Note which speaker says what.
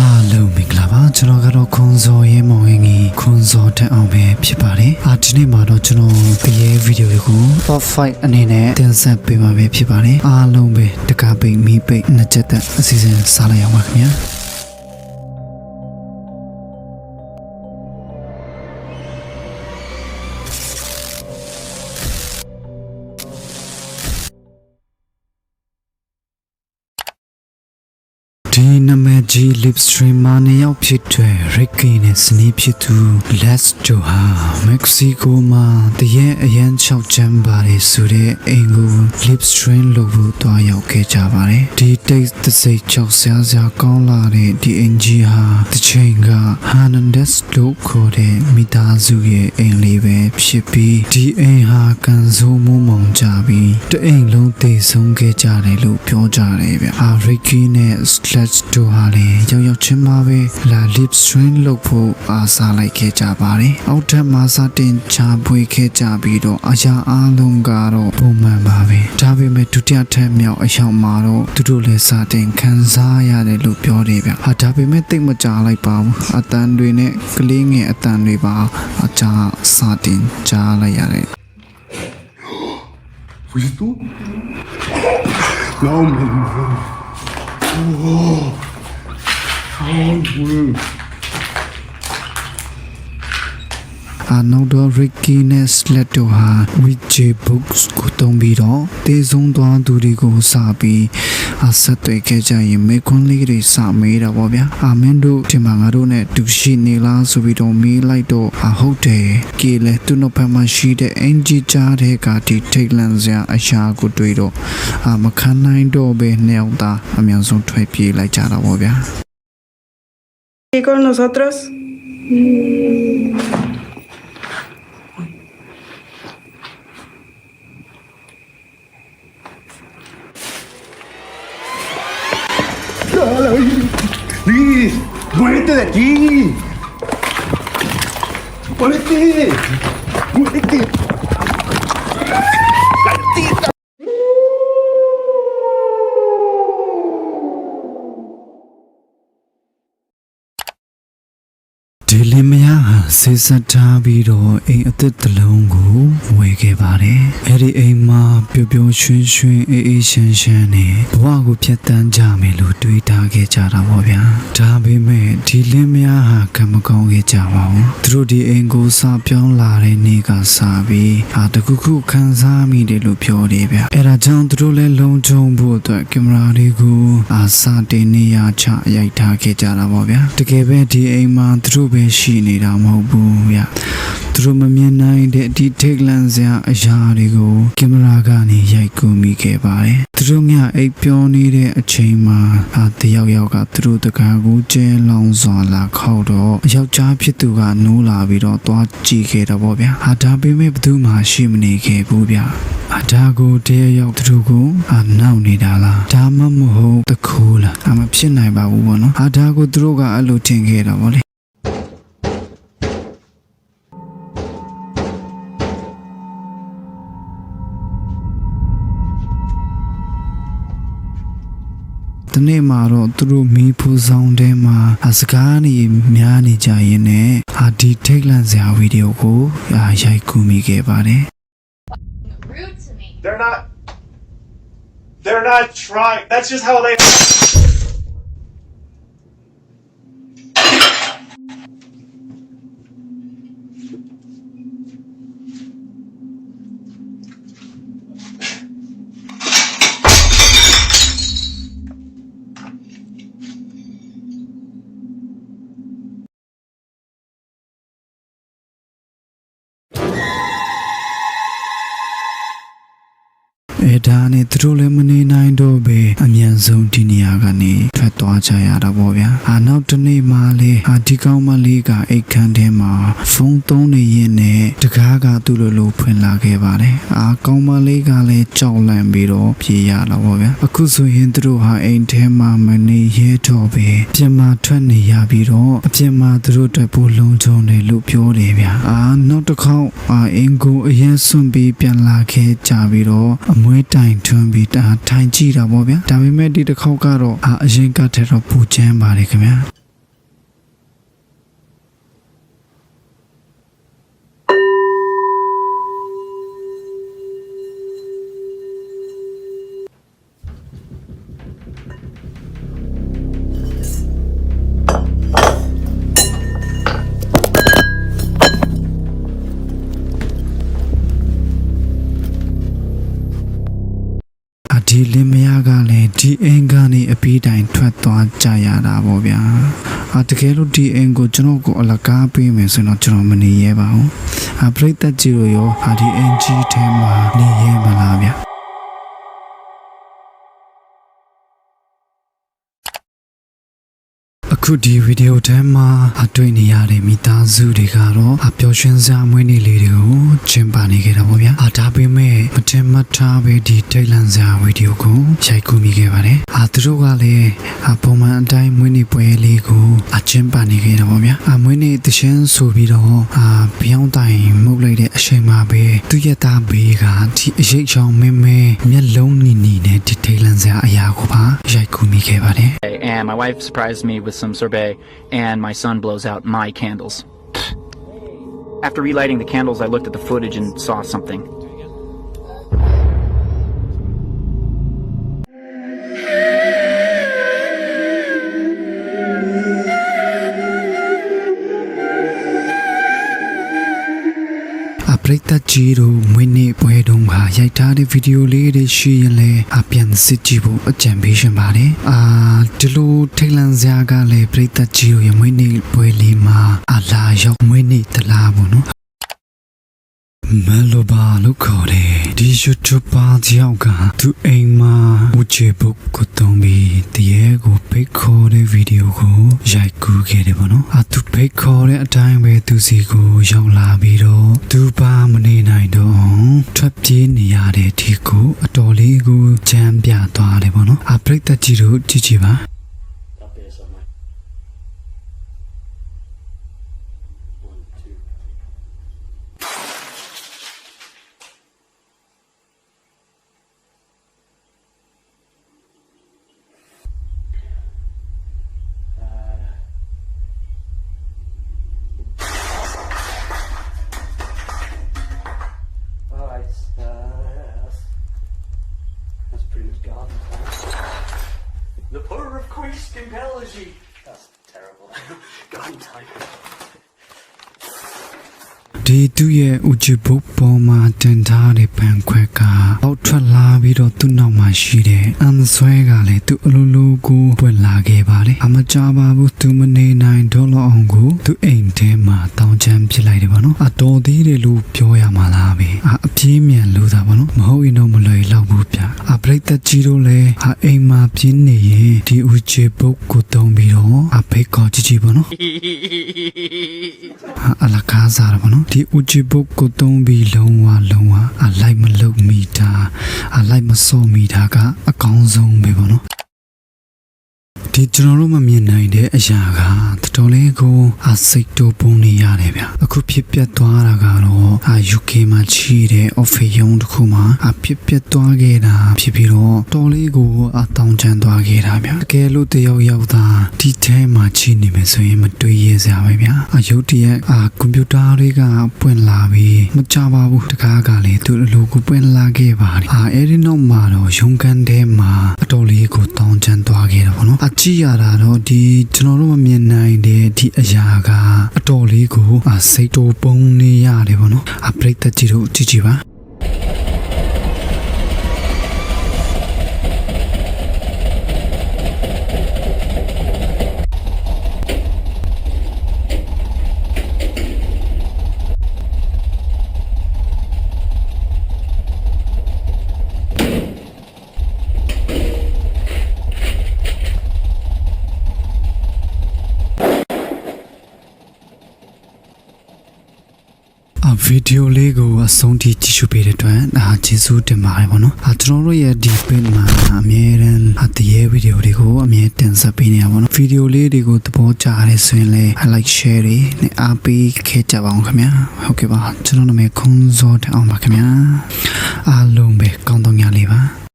Speaker 1: အားလုံးမင်္ဂလာပါကျွန်တော်ကတော့ခွန်စော်ရဲမောင်ရင်ကြီးခွန်စော်တက်အောင်ပဲဖြစ်ပါတယ်အာဒီနေ့မှာတော့ကျွန်တော်ဒီရဲ့ဗီဒီယိုလေးကို top 5အနေနဲ့တင်ဆက်ပေးမှာပဲဖြစ်ပါတယ်အားလုံးပဲတကားပိတ်မီးပိတ်နှစ်ချက်သက်အစီအစဉ်စားလိုက်အောင်ပါခင်ဗျာ ဒီနာမည်ကြီး lip streamer နှစ်ယောက်ဖြစ်တဲ့ Ricky နဲ့စနီးဖြစ်သူ Les Jo ဟာ Mexico မှာတရက်အရန်ချောက်ချမ်းပါတယ်ဆိုတဲ့အိမ်ကို lip stream လုပ်ဖို့တွားရောက်ခဲ့ကြပါတယ်ဒီ taste သစိတ်ချောက်ဆရာစရာကောင်းလာတဲ့ဒီအင်ကြီးဟာတစ်ချိန်က Hernandez လို့ခေါ်တဲ့မိသားစုရဲ့အိမ်လေးပဲဖြစ်ပြီးဒီအိမ်ဟာကန်ဆိုးမိုးမောင်ကြပြီးတအိမ်လုံးတည်ဆုံးခဲ့ကြတယ်လို့ပြောကြတယ်ဗျအာ Ricky နဲ့ Slash တို့ဟာလည်းရောက်ရောက်ချင်းမှာပဲလာ lip stream လုပ်ဖို့အားစားလိုက်ခဲ့ကြပါတယ်အောက်ထပ်မှာစတင်ချပွေခဲ့ကြပြီးတော့အရာအလုံးကတော့ပုံမှန်ပါပဲဒါပေမဲ့ဒုတိယထပ်မြောက်အရောက်မှာတော့သူတို့လည်းစတင်ခံစားရတယ်လို့ပြောတယ်ဗျဟာဒါပေမဲ့တိတ်မကြလိုက်ပါဘူးအတန်တွေနဲ့ကလေးငယ်အတန်တွေပါအကြစတင်ကြားလိုက်ရတယ်
Speaker 2: ¿Fuiste tú? No, hombre, no. Oh. Ay, güey.
Speaker 1: အာနောက်တော့ Ricky နဲ့ Slet တို့ဟာ WJ Books ကိုတုံးပြီးတော့တေဆုံးသွားသူတွေကိုစပြီး အဆက်သွယ်ခဲ့ကြရင်မေခွန်းလေးတွေစမေးတာပေါ့ဗျာအာမင်းတို့ဒီမှာငါတို့နဲ့တူရှိနေလားဆိုပြီးတော့မေးလိုက်တော့အဟုတ်တယ်ကေလေသူ့နောက်ဖက်မှာရှိတဲ့အင်ဂျီကြားတဲ့ကဒီထိတ်လန့်စရာအရာကိုတွေ့တော့အာမခံနိုင်တော့ပဲနှစ်ယောက်သားအမြန်ဆုံးထွက်ပြေးလိုက်ကြတာပေါ့ဗျာ
Speaker 3: aquí con nosotros.
Speaker 2: ¡Liz! ¡Muévete de aquí! ¡Muévete! ¡Muévete!
Speaker 1: ဒီလင်မယားဟာ ဆေးဆက်ထားပြီးတော့အိမ်အသစ်တစ်လုံးကိုဝယ်ခဲ့ပါတယ်။အဲ့ဒီအိမ်မှာပျော်ပျော်ရွှင်ရွှင်အေးအေးရှမ်းရှမ်းနဲ့ဘဝကိုဖြတ်တန်းကြမယ်လို့တွေးထားခဲ့ကြတာပေါ့ဗျာ။ဒါပေမဲ့ဒီလင်မယားဟာကံမကောင်းခဲ့ကြပါဘူး။သူတို့ဒီအိမ်ကိုစပြောင်းလာတဲ့နေ့ကစပြီးဟာတခုခုခံစားမိတယ်လို့ပြောတယ်ဗျ။အဲ့ဒါကြောင့်သူတို့လည်းလုံခြုံဖို့အတွက်ကင်မရာတွေကိုအာစတင်နေရချရိုက်ထားခဲ့ကြတာပေါ့ဗျာ။တကယ်ပဲဒီအိမ်မှာသူတို့ပဲရှိနေတာမဟုတ်ဘူးဗျသူတို့မမြင်နိုင်တဲ့ဒီထိတ်လန့်စရာအရာတွေကိုကင်မရာကနေရိုက်ကူမိခဲ့ပါတယ်သူတို့ညအိပ်ပျော်နေတဲ့အချိန်မှာအာတယောက်ယောက်ကသူတို့တကားကိုကျဲလောင်စွာလာခောက်တော့ယောက်ျားဖြစ်သူကနိုးလာပြီးတော့သွားကြည့်ခဲ့တော့ဗောဗျာဟာဒါပေမဲ့ဘယ်သူမှရှိမနေခဲ့ဘူးဗျအဒါကိုတရရောက်သူတို့ကိုအနောက်နေတာလားဒါမှမဟုတ်တခိုးလားအမဖြစ်နိုင်ပါဘူးဗောနော်အဒါကိုသူတို့ကအဲ့လိုထင်ခဲ့တာဗောလေ တနေ့မှာတော့သူတို့မီးဖူဆောင်ထဲမှာအစကားနေများနေကြရင်နဲ့အာဒီထိတ်လန့်စရာဗီဒီယိုကိုအာရိုက်ကူမိခဲ့ပါတယ်
Speaker 4: rude to me.
Speaker 5: They're not. They're not trying. That's just how they.
Speaker 1: ။ အဲဒါနဲ့သူတို့လည်းမနေနိုင်တော့ပဲအမြန်ဆုံးဒီနေရာကနေ ထွက်သွားကြရတာပေါ့ဗျာ။အာနောက်တစ်နေ့မှလေအာဒီကောင်းမလေးကအိတ်ခမ်းထဲမှာဖုန်းသုံးနေရင်နဲ့တကားကသူ့လိုလိုဖွင့်လာခဲ့ပါတယ်။အာကောင်းမလေးကလည်းကြောက်လန့်ပြီးတော့ပြေးရတာပေါ့ဗျာ။အခုဆိုရင်သူတို့ဟာအိမ်ထဲမှာမနေရဲတော့ပဲပြင်မာထွက်နေရပြီးတော့အပြင်မှာသူတို့အတွက်ပိုလုံခြုံတယ်လို့ပြောတယ်ဗျာ။အာနောက်တစ်ခေါက်အာအင်ကိုအရင်ဆွန့်ပြီးပြန်လာခဲ့ကြပြီးတော့အမွေးတိုင်ထွန်းပြီးဒါထိုင်ကြည့်တာပေါ့ဗျာဒါပေမဲ့ဒီတစ်ခေါက်ကတော့အာအရင်ကတည်းတော့ပူချမ်းပါတယ်ခင်ဗျာ ကနေအပြီးတိုင်ထွက်သွားကြရတာပေါ့ဗျာအာတကယ်လို့ဒီအိမ်ကိုကျွန်တော်ကိုအလကားပေးမယ်ဆိုရင်တော့ကျွန်တော်မနေရဲပါဘူးအာပြိသက်ကြီးတို့ရောအာဒီအင်ကြီးထဲမှာနေရဲမလားဗျာအခုဒီဗီဒီယိုထဲမှာအတွေ့နေရတဲ့မိသားစုတွေကတော့အပျော်ရွှင်စရာမွေးနေ့လေးတွေကိုကျင်းပနေခဲ့တာပေါ့ဗျာအဒါပေမဲ့မ တင်မထားပဲဒီထိတ်လန့်စရာဗီဒီယိုကိုရိုက်ကူးမိခဲ့ပါတယ်အသူတို့ကလည်းအပုံမှန်အတိုင်းမွေးနေ့ပွဲလေးကိုအကျင်းပနေခဲ့တာပေါ့ဗျာအမွေးနေ့တခြင်းဆိုပြီးတော့အာပြောင်းတိုင်မှုတ်လိုက်တဲ့အချိန်မှာပဲသူရဲ့သားဘေးကဒီအရေးချောင်းမင်းမဲမျက်လုံးနီနီနဲ့ဒီထိတ်လန့်စရာအရာကိုပါရိုက်ကူးမိခဲ့ပါတယ်
Speaker 6: and my wife surprised me with some sorbet, and my son blows out my candles. After relighting the candles, I looked at the footage and saw something.
Speaker 1: အပရိသတ်ကြီးတို့မွေးနေ့ပွဲတုန်းကရိုက်ထားတဲ့ဗီဒီယိုလေးတွေရှိရင်လည်းအပြန်စစ်ကြည့်ဖို့အကြံပေးရှင်ပါတယ်အာဒီလိုထိတ်လန့်စရာကလည်းပရိသတ်ကြီးတို့ရဲ့မွေးနေ့ပွဲလေးမှာအလာရောက်မွေးနေ့တလားပေါ့နော် မလိုပါလို့ခေါ်တယ်ဒီ YouTuber တယောက်ကသူအိမ်မှာဦးချေဘုတ်ကိုတုံးပြီးတရေကိုဖိတ်ခေါ်တဲ့ဗီဒီယိုကိုရိုက်ကူးခဲ့တယ်ပေါ့နော်အသူဖိတ်ခေါ်တဲ့အတိုင်းပဲသူစီကိုရောက်လာပြီးတော့သူပါမနေနိုင်တော့ထွက်ပြေးနေရတဲ့ဒီကိုအတော်လေးကိုကြမ်းပြသွားတယ်ပေါ့နော်အပရိသတ်ကြီးတို့ကြည့်ကြည့်ပါ ဒီသူရဲ့ဥချဘုတ်ပေါ်မှာတင်ထားတဲ့ပန်ခွက်ကအောက်ထွက်လာပြီးတော့သူ့နောက်မှာရှိတဲ့အန်ဆွဲကလည်းသူအလိုလိုကိုပွင့်လာခဲ့ပါတယ်အမကြပါဘူးသူမနေနိုင်တော့လောက်အောင်ကိုသူအိမ်ထဲမှာတောင်းချမ်းဖြစ်လိုက်တယ်ပေါ့နော်အတော်သေးတယ်လို့ပြောရမှာလားပဲအအပြေးမြန်လို့သာပေါ့နော်မဟုတ်ရင်တော့မလွယ်လောက်ဘူးဗျအပရိသတ်ကြီးတို့လည်းအအိမ်မှာပြင်းနေရင်ဒီဥချဘုတ်ကိုတုံးပြီးတော့အဖိတ်ကောကြည့်ကြည့်ပေါ့နော်ဟာအလကားစားရပါတော့ဒီဥချဘုတ်ကိုတုံးပြီးလုံးဝလုံးဝအလိုက်မလုတ်မိတာအလိုက်မစော့မိတာကအကောင်းဆုံးပဲပေါ့နော်ဒီကျွန်တော်တို့မမြင်နိုင်တဲ့အရာကတော်တော်လေးကိုအစိတ်တိုးပုံနေရတယ်ဗျအခုဖြစ်ပျက်သွားတာကတော့အာ UK မှာချီတဲ့ office ရုံးတစ်ခုမှာအဖြစ်ပျက်သွားခဲ့တာဖြစ်ပြီးတော့တော်လေးကိုအ တောင်းချမ်းသွားခဲ့တာဗျတကယ်လို့တယောက်ယောက်သားဒီထဲမှာချီနေမယ်ဆိုရင်မတွေးရစရာပဲဗျအယုတ်တရက်အာကွန်ပျူတာတွေကပွင့်လာပြီးမကြပါဘူးတကားကလည်းသူ့အလိုကိုပွင့်လာခဲ့ပါတယ်အာအဲ့ဒီနောက်မှာတော့ရုံးကန်ထဲမှာအတော်လေးကိုတောင်းချမ်းသွားခဲ့တာပေါ့နော်အကြည့်ရတာတော့ဒီကျွန်တော်တို့မမြင်နိုင်တဲ့ဒီအရာကအတော်လေးကိုအစိတ်တိုးပုံနေရတယ်ပေါ့နော်အပရိသတ်ကြီးတို့ကြည့်ကြည့်ပါ အဗီဒီယိုလေးကို အဆုံးထိကြည့်ရှုပေးတဲ့အတွက်အာကျေးဇူးတင်ပါတယ်ပေါ့နော်အကျွန်တော်တို့ရဲ့ဒီ page မှာအမြဲတမ်းအတရေဗီဒီယိုတွေကိုအမြဲတင်ဆက်ပေးနေရပါတော့ဗီဒီယိုလေးတွေကိုသဘောကျရဲဆိုရင်လည်း like share တွေနဲ့အားပေးခဲ့ကြပါအောင်ခင်ဗျာဟုတ်ကဲ့ပါကျွန်တော်နာမည်ခွန်စောတအောင်ပါခင်ဗျာအားလုံးပဲကောင်းတော့ညလေးပါ